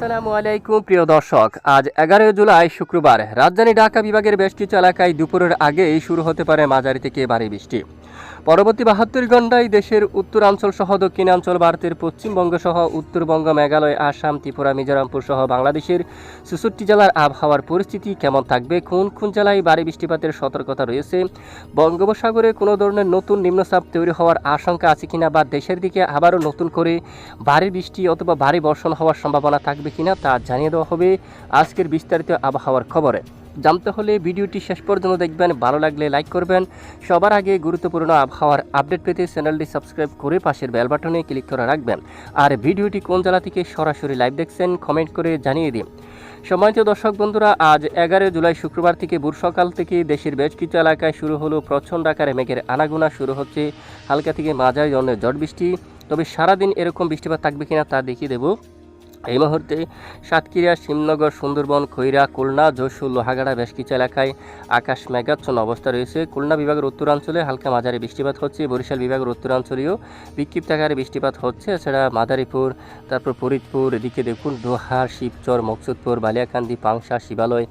আসসালামু আলাইকুম, প্রিয় দর্শক। আজ এগারোই জুলাই, শুক্রবার। রাজধানী ঢাকা বিভাগের বেশ কিছু এলাকায় দুপুরের আগেই শুরু হতে পারে মাঝারি থেকে ভারী বৃষ্টি। পরবর্তী বাহাত্তর ঘন্টায় দেশের উত্তরাঞ্চল সহ দক্ষিণাঞ্চল, ভারতের পশ্চিমবঙ্গ সহ উত্তরবঙ্গ, মেঘালয়, আসাম, ত্রিপুরা, মিজোরামপুর সহ বাংলাদেশের চৌষট্টি জেলার আবহাওয়ার পরিস্থিতি কেমন থাকবে? কোন কোন জেলায় ভারী বৃষ্টিপাতের সতর্কতা রয়েছে? বঙ্গোপসাগরে কোনো ধরনের নতুন নিম্নচাপ তৈরি হওয়ার আশঙ্কা আছে কিনা বা দেশের দিকে আবারও নতুন করে ভারী বৃষ্টি অথবা ভারী বর্ষণ হওয়ার সম্ভাবনা থাকবে কিনা তা জানিয়ে দেওয়া হবে আজকের বিস্তারিত আবহাওয়ার খবরে। জানতে হলে ভিডিওটি শেষ পর্যন্ত দেখবেন, ভালো লাগলে লাইক করবেন। সবার আগে গুরুত্বপূর্ণ আবহাওয়ার আপডেট পেতে চ্যানেলটি সাবস্ক্রাইব করে পাশের বেল বাটনে ক্লিক করে রাখবেন। আর ভিডিওটি কোন জেলা থেকে সরাসরি লাইভ দেখছেন, কমেন্ট করে জানিয়ে দিন। সম্মানিত দর্শক বন্ধুরা, আজ এগারো জুলাই শুক্রবার থেকে ভোর সকাল থেকে দেশের বেশ কিছু এলাকায় শুরু হলো প্রচণ্ড আকারে মেঘের আনাগোনা, শুরু হচ্ছে হালকা থেকে মাঝারি ধরনের ঝড় বৃষ্টি। তবে সারাদিন এরকম বৃষ্টিপাত থাকবে কিনা তা দেখিয়ে দেবো। এই মুহূর্তে সাতক্ষীরা, শিবনগর, সুন্দরবন, খৈরা, খুলনা, যশোর, লোহাগাড়া বেশ কিছু এলাকায় আকাশ মেঘাচ্ছন্ন অবস্থা রয়েছে। খুলনা বিভাগের উত্তরাঞ্চলে হালকা মাঝারি বৃষ্টিপাত হচ্ছে। বরিশাল বিভাগের উত্তরাঞ্চলীয় বিক্ষিপ্ত আকারে বৃষ্টিপাত হচ্ছে। এছাড়া মাদারীপুর, তারপর ফরিদপুর, এদিকে দেখুন দোহার, শিবচর, মকসুদপুর, বালিয়াকান্দি, পাংশা, শিবালয়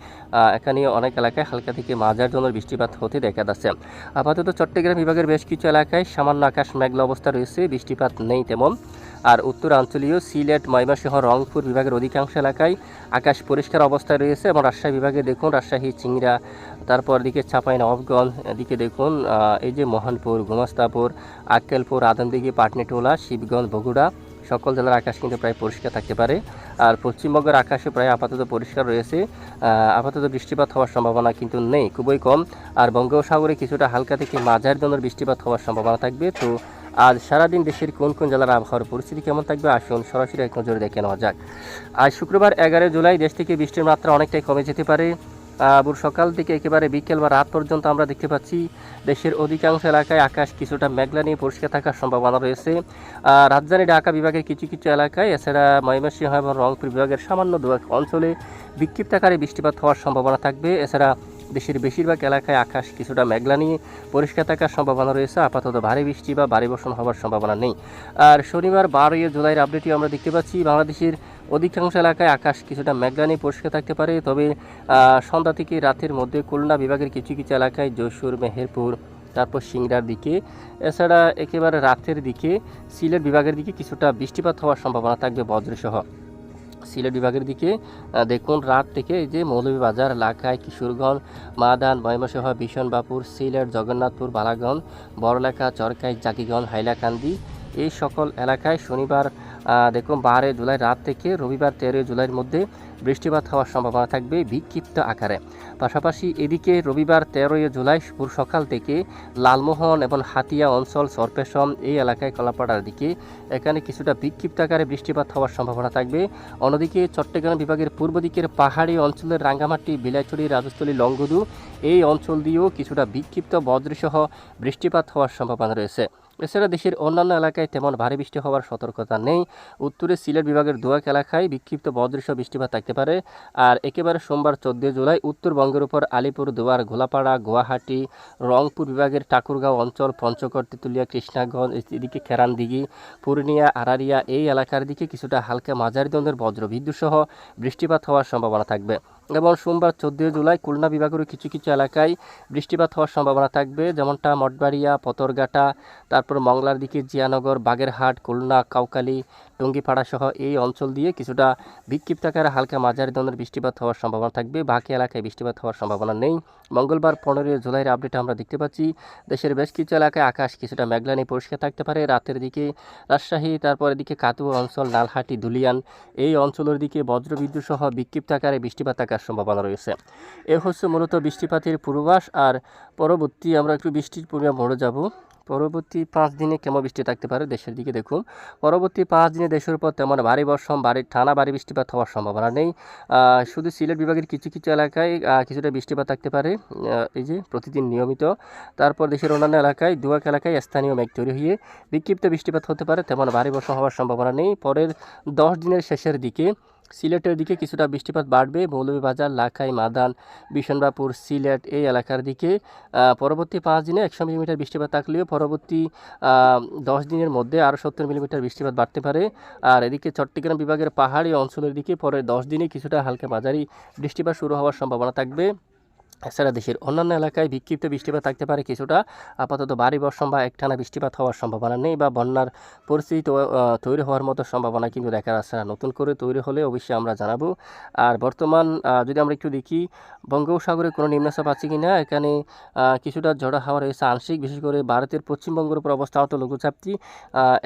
এখানে অনেক এলাকায় হালকা থেকে মাঝার জন্য বৃষ্টিপাত হতে দেখা যাচ্ছে। আপাতত চট্টগ্রাম বিভাগের বেশ কিছু এলাকায় সামান্য আকাশ মেঘলা অবস্থা রয়েছে। বৃষ্টিপাত নেই তেমন। আর উত্তরাঞ্চলীয় সিলেট, ময়মনসিংহ রংপুর বিভাগের অধিকাংশ এলাকায় আকাশ পরিষ্কার অবস্থায় রয়েছে এবং রাজশাহী বিভাগে দেখুন, রাজশাহী, চিংড়া, তারপর দিকে চাপাই, নবাবগঞ্জ এদিকে দেখুন এই যে মোহনপুর, গোমস্তাপুর, আক্কেলপুর, আদমদিঘি, পাটনিটোলা, শিবগঞ্জ, বগুড়া, সকল জেলার আকাশ কিন্তু প্রায় পরিষ্কার থাকতে পারে। আর পশ্চিমবঙ্গের আকাশে প্রায় আপাতত পরিষ্কার রয়েছে। আপাতত বৃষ্টিপাত হওয়ার সম্ভাবনা কিন্তু নেই, খুবই কম। আর বঙ্গোপসাগরে কিছুটা হালকা থেকে মাঝারি ধরনের বৃষ্টিপাত হওয়ার সম্ভাবনা থাকবে। তো আজ সারাদিন দেশের কোন কোন জেলার আবহাওয়ার পরিস্থিতি কেমন থাকবে আসুন সরাসরি এক নজরে দেখে নেওয়া যাক। আজ শুক্রবার এগারো জুলাই দেশ থেকে বৃষ্টির মাত্রা অনেকটাই কমে যেতে পারে। আহ, ভোর সকাল থেকে একেবারে বিকেল বা রাত পর্যন্ত আমরা দেখতে পাচ্ছি দেশের অধিকাংশ এলাকায় আকাশ কিছুটা মেঘলা নিয়ে পরিষ্কার থাকার সম্ভাবনা রয়েছে। রাজধানী ঢাকা বিভাগের কিছু কিছু এলাকায় এছাড়া ময়মনসিংহ এবং রংপুর বিভাগের সামান্য দু অঞ্চলে বিক্ষিপ্ত আকারে বৃষ্টিপাত হওয়ার সম্ভাবনা থাকবে। এছাড়া দেশের বেশিরভাগ এলাকায় আকাশ কিছুটা মেঘলা নিয়ে পরিষ্কার থাকার সম্ভাবনা রয়েছে। আপাতত ভারী বৃষ্টি বা ভারী বর্ষণ হওয়ার সম্ভাবনা নেই। আর শনিবার বারোই জুলাইয়ের আপডেটটি আমরা দেখতে পাচ্ছি, বাংলাদেশের অধিকাংশ এলাকায় আকাশ কিছুটা মেঘলা নিয়ে পরিষ্কার থাকতে পারে। তবে সন্ধ্যা থেকে রাতের মধ্যে খুলনা বিভাগের কিছু কিছু এলাকায় যশোর, মেহেরপুর, তারপর সিংড়ার দিকে, এছাড়া একেবারে রাতের দিকে সিলেট বিভাগের দিকে কিছুটা বৃষ্টিপাত হওয়ার সম্ভাবনা থাকবে বজ্রসহ। সিলেট বিভাগের দিকে দেখুন রাত থেকে এই যে মৌলভীবাজার, লাখাই, কিশোরগঞ্জ, মাদান, ময়মনসিংহ বিশনবাপুর সিলেট, জগন্নাথপুর, বালাগঞ্জ, বড়লেখা, চরকাই, জাকিগঞ্জ, হাইলাকান্দি, এই সকল এলাকায় শনিবার দেখুন বারো জুলাই রাত থেকে রবিবার তেরোই জুলাইয়ের মধ্যে বৃষ্টিপাত হওয়ার সম্ভাবনা থাকবে বিক্ষিপ্ত আকারে। পাশাপাশি এদিকে রবিবার তেরোই জুলাই ভোর সকাল থেকে লালমোহন এবং হাতিয়া অঞ্চল, সরপেশম এই এলাকায় কলাপাড়ার দিকে এখানে কিছুটা বিক্ষিপ্ত আকারে বৃষ্টিপাত হওয়ার সম্ভাবনা থাকবে। অন্যদিকে চট্টগ্রাম বিভাগের পূর্ব দিকের পাহাড়ি অঞ্চলের রাঙ্গামাটি বিলাইছড়ি রাজস্থলী, লংগদু এই অঞ্চল দিয়েও কিছুটা বিক্ষিপ্ত বজ্রসহ বৃষ্টিপাত হওয়ার সম্ভাবনা রয়েছে। এছাড়া দেশের অন্যান্য এলাকায় তেমন ভারী বৃষ্টি হওয়ার সতর্কতা নেই। উত্তরে সিলেট বিভাগের দোয়াক এলাকায় বিক্ষিপ্ত বজ্রসহ বৃষ্টিপাত থাকতে পারে। আর একেবারে সোমবার চোদ্দই জুলাই উত্তরবঙ্গের উপর আলিপুর, দুয়ার, গোলাপাড়া, গুয়াহাটি, রংপুর বিভাগের ঠাকুরগাঁও অঞ্চল, পঞ্চগড়, তেঁতুলিয়া, কৃষ্ণাগঞ্জ এদিকে খেরানদিঘি, পূর্ণিয়া, আরারিয়া এই এলাকার দিকে কিছুটা হালকা মাঝারি ধরনের বজ্র বিদ্যুৎ সহ বৃষ্টিপাত হওয়ার সম্ভাবনা থাকবে। এবং সোমবার চোদ্দই জুলাই খুলনা বিভাগের কিছু কিছু এলাকায় বৃষ্টিপাত হওয়ার সম্ভাবনা থাকবে, যেমনটা মঠবাড়িয়া পতরঘাটা তারপর মংলার দিকে জিয়ানগর, বাগেরহাট, খুলনা কাউকালি টঙ্গিপাড়া সহ এই অঞ্চল দিয়ে কিছুটা বিক্ষিপ্ত আকারে হালকা মাঝারি ধরনের বৃষ্টিপাত হওয়ার সম্ভাবনা থাকবে। বাকি এলাকায় বৃষ্টিপাত হওয়ার সম্ভাবনা নেই। মঙ্গলবার পনেরোই জুলাইয়ের আপডেট আমরা দেখতে পাচ্ছি, দেশের বেশ কিছু এলাকায় আকাশ কিছুটা মেঘলা নিয়ে পরিষ্কার থাকতে পারে। রাতের দিকে রাজশাহী তারপর এদিকে কাতুয়া অঞ্চল, নালহাটি, দুলিয়ান, এই অঞ্চলের দিকে বজ্রবিদ্যুৎ সহ বিক্ষিপ্ত আকারে বৃষ্টিপাত থাকার সম্ভাবনা রয়েছে। এ হচ্ছে মূলত বৃষ্টিপাতের পূর্বাভাস। আর পরবর্তী আমরা একটু বৃষ্টির পূর্বে মরে যাব। পরবর্তী পাঁচ দিনে কেমন বৃষ্টি থাকতে পারে দেশের দিকে দেখুন। পরবর্তী পাঁচ দিনে দেশের উপর তেমন ভারী বর্ষণ, ভারী টানা ভারী বৃষ্টিপাত হওয়ার সম্ভাবনা নেই। শুধু সিলেট বিভাগের কিছু কিছু এলাকায় কিছুটা বৃষ্টিপাত থাকতে পারে। এই যে প্রতিদিন নিয়মিত। তারপর দেশের অন্যান্য এলাকায় দুয়াক এলাকায় স্থানীয় মেঘ তৈরি হয়ে বিক্ষিপ্ত বৃষ্টিপাত হতে পারে। তেমন ভারী বর্ষণ হওয়ার সম্ভাবনা নেই। পরের দশ দিনের শেষের দিকে সিলেটের দিকে কিছুটা বৃষ্টিপাত বাড়বে। মৌলভীবাজার, লাখাই, মাদান বিশনবাপুর সিলেট এই এলাকার দিকে পরবর্তী পাঁচ দিনে একশো মিলিমিটার বৃষ্টিপাত থাকলেও পরবর্তী দশ দিনের মধ্যে আরও সত্তর মিলিমিটার বৃষ্টিপাত বাড়তে পারে। আর এদিকে চট্টগ্রাম বিভাগের পাহাড়ি অঞ্চলের দিকে পরে দশ দিনে কিছুটা হালকা মাঝারি বৃষ্টিপাত শুরু হওয়ার সম্ভাবনা থাকবে। এছাড়া দেশের অন্যান্য এলাকায় বিক্ষিপ্ত বৃষ্টিপাত থাকতে পারে। কিছুটা আপাতত ভারী বর্ষণ বা একটানা বৃষ্টিপাত হওয়ার সম্ভাবনা নেই বা বন্যার পরিস্থিতি তৈরি হওয়ার মতো সম্ভাবনা কিন্তু দেখা যাচ্ছে না। নতুন করে তৈরি হলে অবশ্যই আমরা জানাব। আর বর্তমান যদি আমরা একটু দেখি বঙ্গোপসাগরে কোনো নিম্নচাপ আছে কি না? এখানে কিছুটা ঝড়া হাওয়া রয়েছে আংশিক বিশেষ করে ভারতের পশ্চিমবঙ্গের উপর অবস্থানত লঘুচাপটি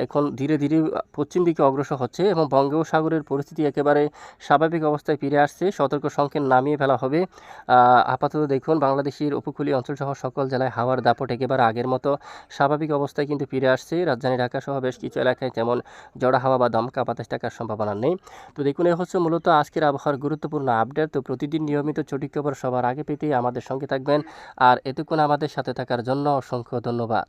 এখন ধীরে ধীরে পশ্চিম দিকে অগ্রসর হচ্ছে এবং বঙ্গোপসাগরের পরিস্থিতি একেবারে স্বাভাবিক অবস্থায় ফিরে আসছে। সতর্ক সংকেত নামিয়ে ফেলা হবে। আহ, আপাতত দেখুন, বাংলাদেশের উপকূলীয় অঞ্চল সহ সকল জেলায় হাওয়ার দাপট একেবারে আগের মতো। স্বাভাবিক অবস্থায় কিন্তু ফিরে আসছে। রাজধানী ঢাকা সহ বেশ কিছু এলাকায় যেমন জড়া হাওয়া বা দমকা বাতাস থাকার সম্ভাবনা নেই। তো দেখুন, এ হচ্ছে মূলত আজকের আবহাওয়ার গুরুত্বপূর্ণ আপডেট। তো প্রতিদিন নিয়মিত ছুটি খবর সবার আগে পেতেই আমাদের সঙ্গে থাকবেন। আর এতক্ষণ আমাদের সাথে থাকার জন্য অসংখ্য ধন্যবাদ।